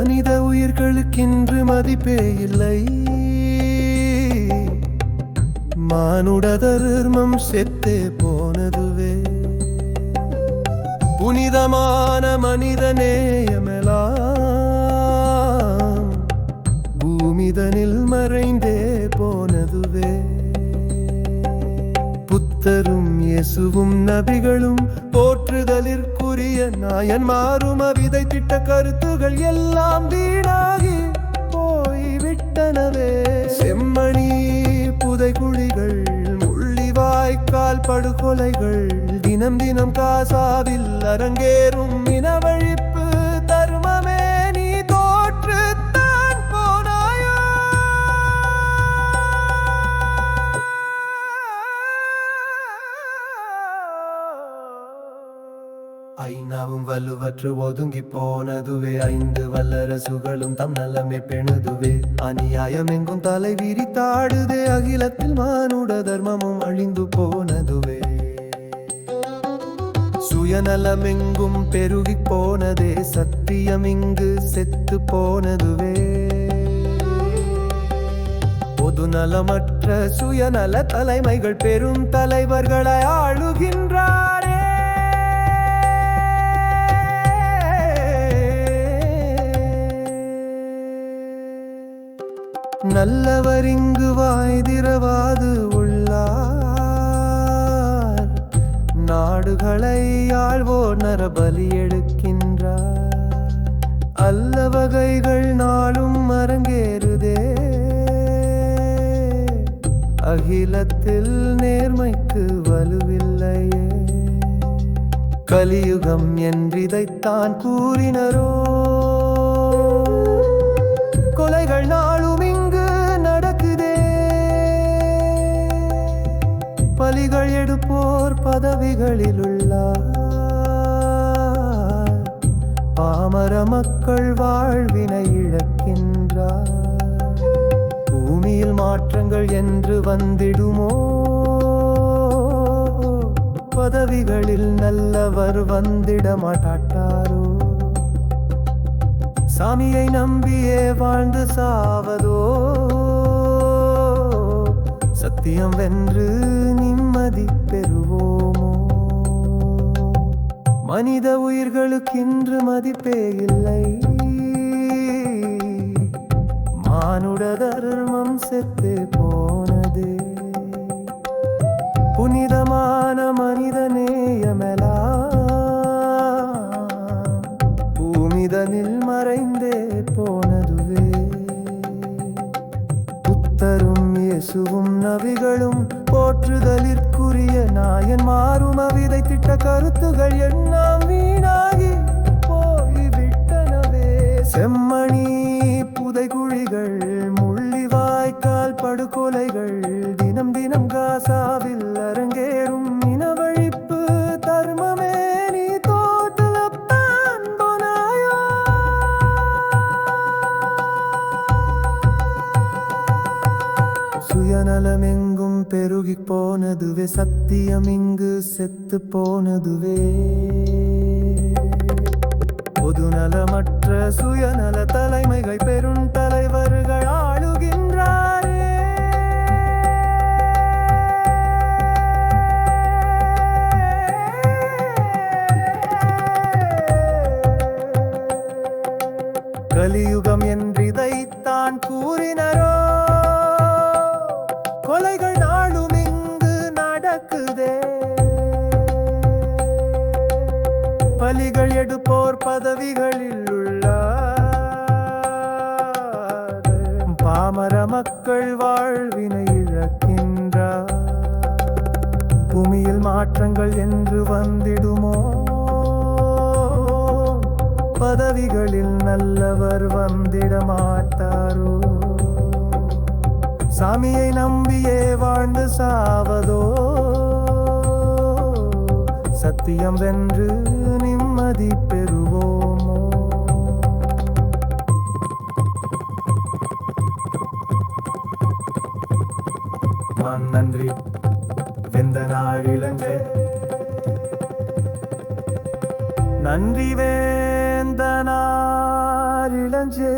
மனித உயிர்களுக்கென்று மதிப்பே இல்லை. மானுட தர்மம் செத்தே போனதுவே. புனிதமான மனித நேயமெல்லாம் பூமிதனில் மறைந்தே புத்தரும் இயேசுவும் நபிகளும் போற்றுதலிற்குரிய நாயன் மாறும் அவிதை திட்ட கருத்துகள் எல்லாம் வீணாகி போய்விட்டனவே. செம்மணி புதைக்குழிகள் முள்ளிவாய்க்கால் படுகொலைகள் தினம் தினம் காசாவில் அரங்கேறும் ஐநாவும் வலுவற்று ஒதுங்கி போனதுவே. ஐந்து வல்லரசுகளும் தம் நலமே பெணுதுவே. அநியாயம் எங்கும் தலை விரித்தாடுதே. அகிலத்தில் மானுட தர்மமும் அழிந்து போனதுவே. சுயநலம் எங்கும் பெருகி போனதே. சத்தியம் இங்கு செத்து போனதுவே. பொதுநலமற்ற சுயநல தலைமைகள் பெரும் தலைவர்களை ஆளுகின்றார் நல்லவர் இங்கு வாய்திரவாது உள்ளார். நாடுகளை ஆழ்வோர் நரபலி எடுக்கின்றார். அல்ல வகைகள் நாளும் அரங்கேறுதே. அகிலத்தில் நேர்மைக்கு வலுவில்லையே. கலியுகம் என்றிதைத்தான் கூறினரோ. கொலைகள் நான் பலிகள் எடுப்போர் பதவிகளில் உள்ளார் பாமர மக்கள் வாழ்வினை இழக்கின்றார். பூமியில் மாற்றங்கள் என்று வந்திடுமோ? பதவிகளில் நல்லவர் வந்திட மாட்டாட்டாரோ சாமியை நம்பியே வாழ்ந்து சாவதோ? சத்தியம் வென்று நிம்மதி பெறுவோமோ? மனித உயிர்களுக்கென்று மதிப்பே இல்லை. மானுட தர்மம் செத்து போனது. புனிதமான மனித நேயமெலா பூமிதனில் மறைந்தே போனதுவே. புத்தரும் இயேசுவும் நவிகளும் போற்றுதலிற்குரிய நாயன் மாறும் அவிதை திட்ட கருத்துகள் என்ன? சுயநலமெங்கும் பெருகி போனதுவே சத்தியம் இங்கு செத்து போனதுவே. பொதுநலமற்ற சுயநல தலைமைகள் பெரும் பலிகள் எடுப்போர் பதவிகளில் உள்ளார். பாமர மக்கள் வாழ்வினை இழக்கின்றார். பூமியில் மாற்றங்கள் என்று வந்திடுமோ? பதவிகளில் நல்லவர் வந்திட மாட்டாரோ? சாமியை நம்பியே வாழ்ந்து சாவதோ? சத்தியம் வென்று நிம்மதி பெறுவோமோ? நான் நன்றி. வெந்த நாள் நாளிலங்கே நன்றி வேந்தனார் இளஞ்சே.